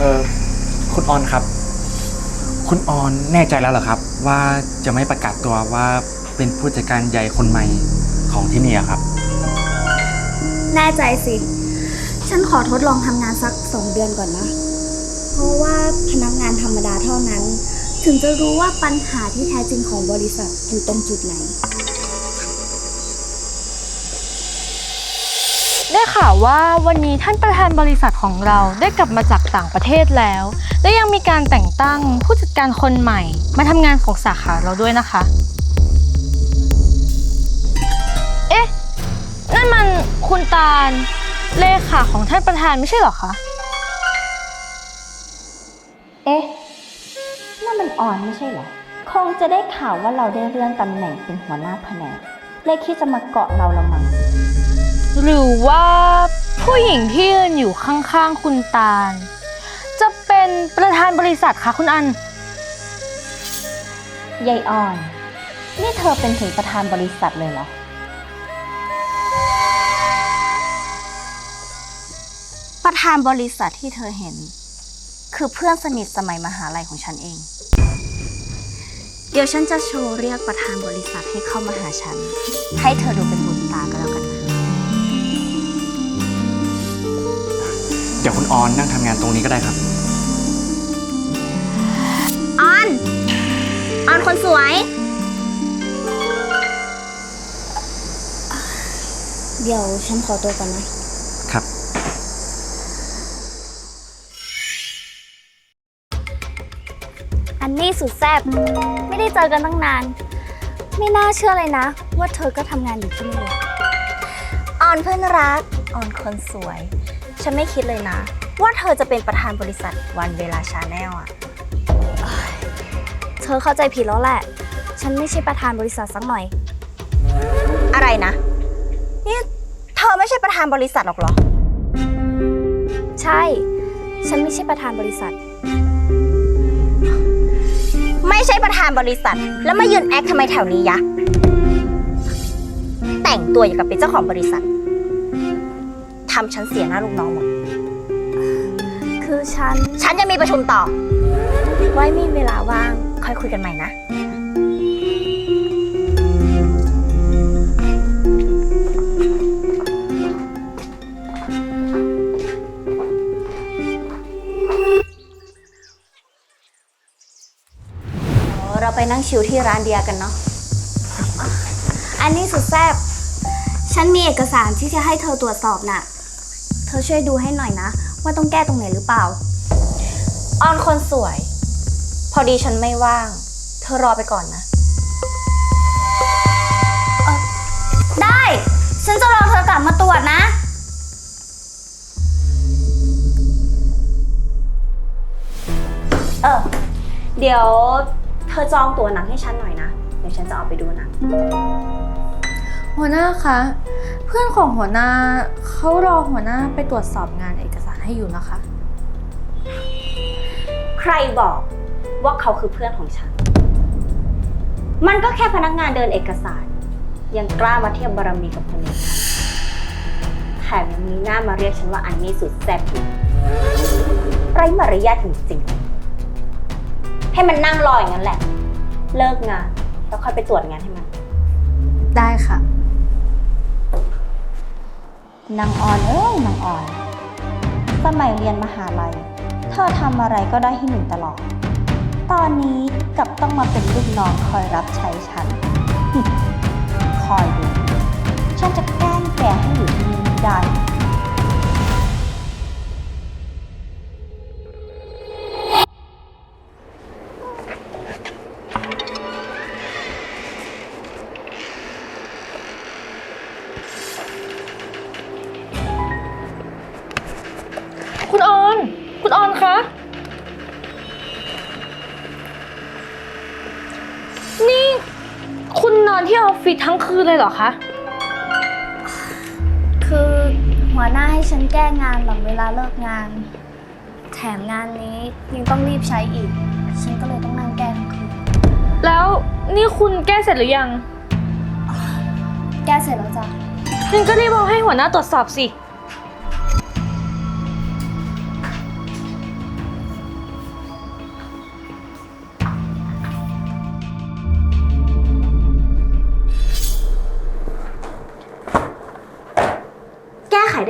เออคุณออนครับ คุณออนแน่ใจแล้วเหรอครับ ว่าจะไม่ประกาศตัวว่าเป็นผู้จัดการใหญ่คนใหม่ของที่นี่อะครับ แน่ใจสิ ฉันขอทดลองทำงานสักสองเดือนก่อนนะ เพราะว่าพนักงานธรรมดาเท่านั้น ถึงจะรู้ว่าปัญหาที่แท้จริงของบริษัทอยู่ตรงจุดไหน ข่าวว่าวันนี้ท่านประธานบริษัทของเราได้กลับมาจากต่างประเทศแล้ว และยังมีการแต่งตั้งผู้จัดการคนใหม่ มาทำงานของสาขาเราด้วยนะคะ เอ๊ะ นั่นมันคุณตาล เลขาของท่านประธานไม่ใช่เหรอคะ เอ๊ะ นั่นมันอ่อนไม่ใช่เหรอ คงจะได้ข่าวว่าเราได้เลื่อนตำแหน่งเป็นหัวหน้าแผนกเลยคิดจะมาเกาะเราละมั้ง หรือว่าผู้หญิงที่ยืนอยู่ข้างๆคุณตาล จะเป็นประธานบริษัทคะคุณอันยายอ่อน นี่เธอเป็นถึงประธานบริษัทเลยเหรอ ประธานบริษัทที่เธอเห็น คือเพื่อนสนิทสมัยมหาลัยของฉันเอง เดี๋ยวฉันจะโชว์เรียกประธานบริษัทให้เข้ามาหาฉัน ให้เธอดูเป็น ดี๋ยวคุณออนนั่งทำงานตรงนี้ก็ได้ครับ ออน ออนคนสวย เดี๋ยวฉันขอตัวก่อนนะ ครับ อันนี้สุดแซ่บไม่ได้เจอกันตั้งนาน ไม่น่าเชื่อเลยนะ ว่าเธอก็ทำงานอยู่ที่นี่ออนเพื่อนรัก ออนคนสวย ฉันไม่คิดเลยนะ ว่าเธอจะเป็นประธานบริษัทวันเวลาชาแนลอะเธอเข้าใจผิดแล้วแหละ ฉันไม่ใช่ประธานบริษัทสักหน่อย อะไรนะ นี่เธอไม่ใช่ประธานบริษัทหรอกเหรอ ใช่ ฉันไม่ใช่ประธานบริษัท ไม่ใช่ประธานบริษัท แล้วมายืนแอคทำไมแถวนี้ยะ แต่งตัวอย่างกับเป็นเจ้าของบริษัทำฉันเสียหน้าลูกน้องหมด คือฉัน ฉันจะมีประชุมต่อ ไว้มีเวลาว่างค่อยคุยกันใหม่นะ เราไปนั่งชิลที่ร้านเดียกันเนาะ อันนี้สุดแซ่บ ฉันมีเอกสารที่จะให้เธอตรวจสอบน่ะ เธอช่วยดูให้หน่อยนะ ว่าต้องแก้ตรงไหนหรือเปล่า ออนคนสวย พอดีฉันไม่ว่าง เธอรอไปก่อนนะ ได้ ฉันจะรอเธอกลับมาตรวจนะ เออ เดี๋ยวเธอจองตั๋วหนังให้ฉันหน่อยนะ เดี๋ยวฉันจะออกไปดูหนัง หัวหน้าคะ เพื่อนของหัวหน้าเขารอหัวหน้าไปตรวจสอบงานเอกสารให้อยู่นะคะ ใครบอกว่าเขาคือเพื่อนของฉัน มันก็แค่พนักงานเดินเอกสาร ยังกล้ามาเทียบบารมีกับคนอย่างฉันแถมยังมีหน้ามาเรียกฉันว่าอันนี้สุดแซ่บอีกไร้มารยาทจริงๆ ให้มันนั่งรออย่างนั้นแหละ เลิกงาน แล้วค่อยไปตรวจงานให้มัน ได้ค่ะ นางออนเอ้ยนางออน สมัยเรียนมหาลัย เธอทำอะไรก็ได้ที่หนึ่งตลอด ตอนนี้กลับต้องมาเป็นลูกน้องคอยรับใช้ฉัน คอยดู ฉันจะแกล้งแกให้อยู่ที่นี่ไม่ได้ ออฟฟิศทั้งคืนเลยเหรอคะ คือหัวหน้าให้ฉันแก้งานหลังเวลาเลิกงาน แถมงานนี้ยังต้องรีบใช้อีก ฉันก็เลยต้องนั่งแก้ทั้งคืน แล้วนี่คุณแก้เสร็จหรือยัง แก้เสร็จแล้วจ้ะงั้นก็รีบเอาให้หัวหน้าตรวจสอบสิ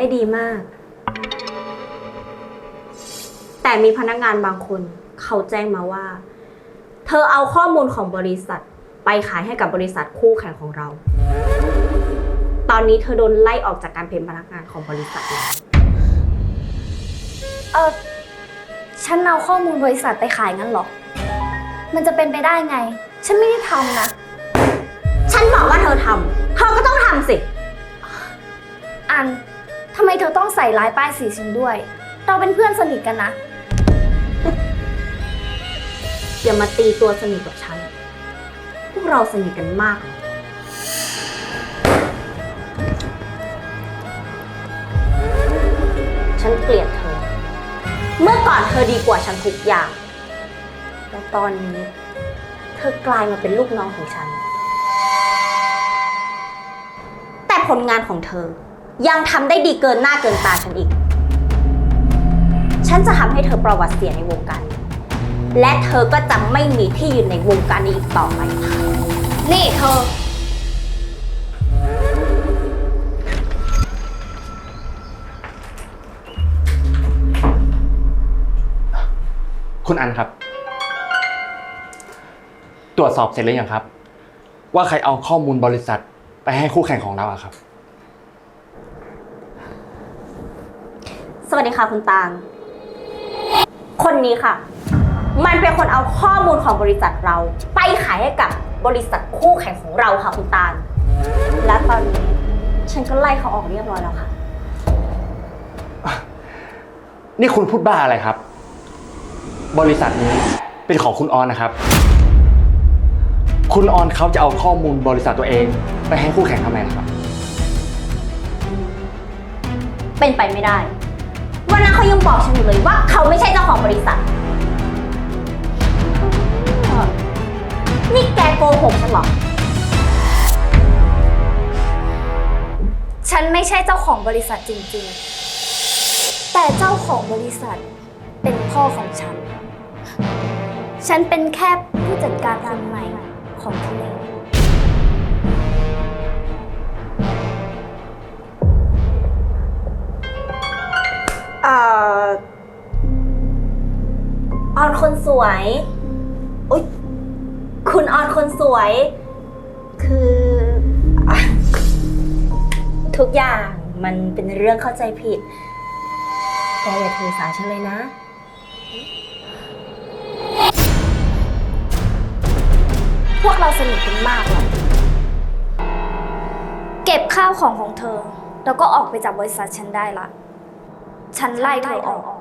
ได้ดีมาก แต่มีพนักงานบางคน เขาแจ้งมาว่า เธอเอาข้อมูลของบริษัท ไปขายให้กับบริษัทคู่แข่งของเรา ตอนนี้เธอโดนไล่ออกจากการเป็นพนักงานของบริษัทแล้วเออฉันเอาข้อมูลบริษัทไปขายงั้นเหรอ มันจะเป็นไปได้ไง ฉันไม่ได้ทำนะ ฉันบอกว่าเธอทำเธอก็ต้องทำสิ อันทำไมเธอต้องใส่ร้ายป้ายสีฉันด้วย เราเป็นเพื่อนสนิทกันนะ อย่ามาตีตัวสนิทกับฉัน พวกเราสนิทกันมากเหรอฉันเกลียดเธอ เมื่อก่อนเธอดีกว่าฉันทุกอย่างแต่ตอนนี้ เธอกลายมาเป็นลูกน้องของฉัน แต่ผลงานของเธอ ยังทำได้ดีเกินหน้าเกินตาฉันอีก ฉันจะทำให้เธอประวัติเสียในวงการนี้และเธอก็จะไม่มีที่ยืนในวงการนี้อีกต่อไปนี่เธอ คุณอันครับ ตรวจสอบเสร็จหรือยังครับ ว่าใครเอาข้อมูลบริษัทไปให้คู่แข่งของเราอะครับ สวัสดีค่ะคุณตาลคนนี้ค่ะ มันเป็นคนเอาข้อมูลของบริษัทเรา ไปขายให้กับบริษัทคู่แข่งของเราค่ะคุณตาลและตอนนี้ฉันก็ไล่เขาออกเรียบร้อยแล้วค่ะ นี่คุณพูดบ้าอะไรครับ บริษัทนี้เป็นของคุณออนนะครับ คุณออนเขาจะเอาข้อมูลบริษัทตัวเอง ไปให้คู่แข่งทำไมนะครับ เป็นไปไม่ได้ วันนั้นเขายังบอกฉันอยู่เลยว่าเขาไม่ใช่เจ้าของบริษัท นี่แกโกหกฉันเหรอ ฉันไม่ใช่เจ้าของบริษัทจริงๆ แต่เจ้าของบริษัทเป็นพ่อของฉัน ฉันเป็นแค่ผู้จัดการคนใหม่ของที่นี่ ออนคนสวยอุ๊ยคุณออนคนสวย คืออะทุกอย่างมันเป็นเรื่องเข้าใจผิด แกอย่าถือสาฉันเลยนะ พวกเราสนิทกันมากเลยเก็บข้าวของของเธอ แล้วก็ออกไปจากบริษัทฉันได้ละ ฉันไล่เธอออก